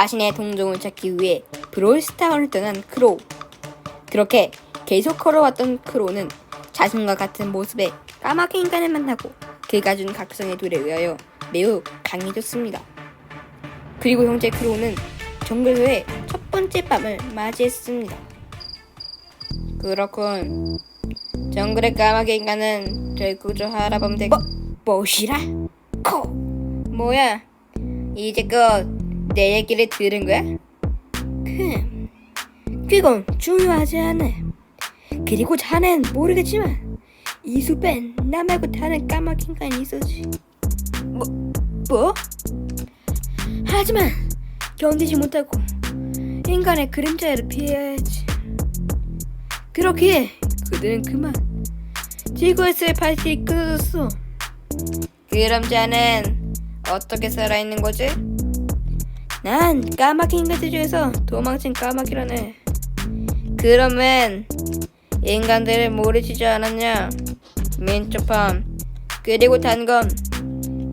자신의 동종을 찾기 위해 브롤스타운을 떠난 크로우. 그렇게 계속 걸어왔던 크로우는 자신과 같은 모습의 까마귀 인간을 만나고 그가 준 각성의 돌에 의하여 매우 강해졌습니다. 그리고 형제 크로우는 정글로의 첫 번째 밤을 맞이했습니다. 그렇군. 정글의 까마귀 인간은 절구조 하라범대 뭐, 뭐시라? 코 뭐야? 이제껏 내 얘기를 들은 거야? 흠, 그건 중요하지 않아. 그리고 자넨 모르겠지만 이 숲엔 나 말고 다른 까마귀 인간이 있었지. 뭐, 뭐? 하지만 견디지 못하고 인간의 그림자를 피해야지. 그렇기에 그들은 그만 지구에서의 발길이 끊어졌어. 그럼 자는 어떻게 살아있는 거지? 난 까마귀 인간들 중에서 도망친 까마귀라네. 그러면 인간들을 모르시지 않았냐? 민초팜 그리고 단검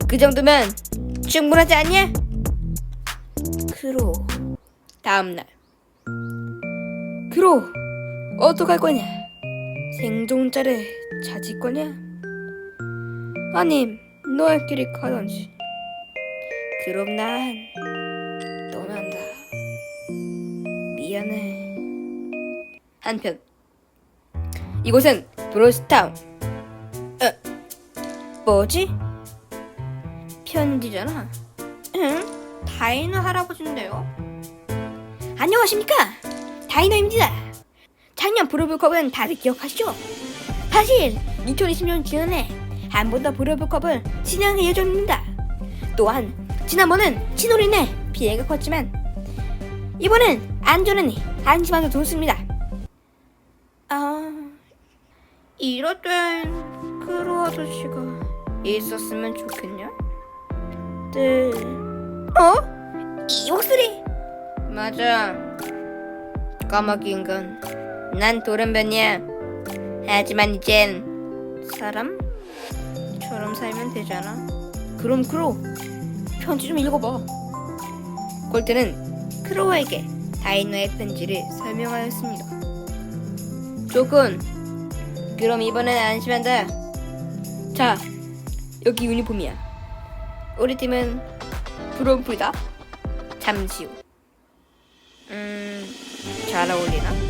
그 정도면 충분하지 않냐? 크로 다음날 크로 어떡할 거냐? 생존자를 찾을 거냐? 아님 길이 가던지 그럼 난 떠난다 미안해 한편 이곳은 브로스타운 어, 뭐지? 편지잖아 응? 다이너 할아버지인데요 안녕하십니까 다이너입니다 작년 브로블컵은 다들 기억하시죠? 사실 2020년 지난해 한번 더 브로블컵을 진행할 예정입니다. 또한 지난번은 진올인해 피해가 컸지만 이번엔 안전하니 안심하셔도 좋습니다. 아 이럴 땐 크로 아저씨가 있었으면 좋겠냐? 네. 어? 이 목소리 맞아 까마귀 인간 난 돌연변이야 하지만 이젠 사람처럼 살면 되잖아 그럼 크로 편지 좀 읽어봐 콜트는 크로에게 다이너의 편지를 설명하였습니다. 조군 그럼 이번엔 안심한다. 자 여기 유니폼이야. 우리 팀은 브롬프다. 잠시 후 음, 잘 어울리나?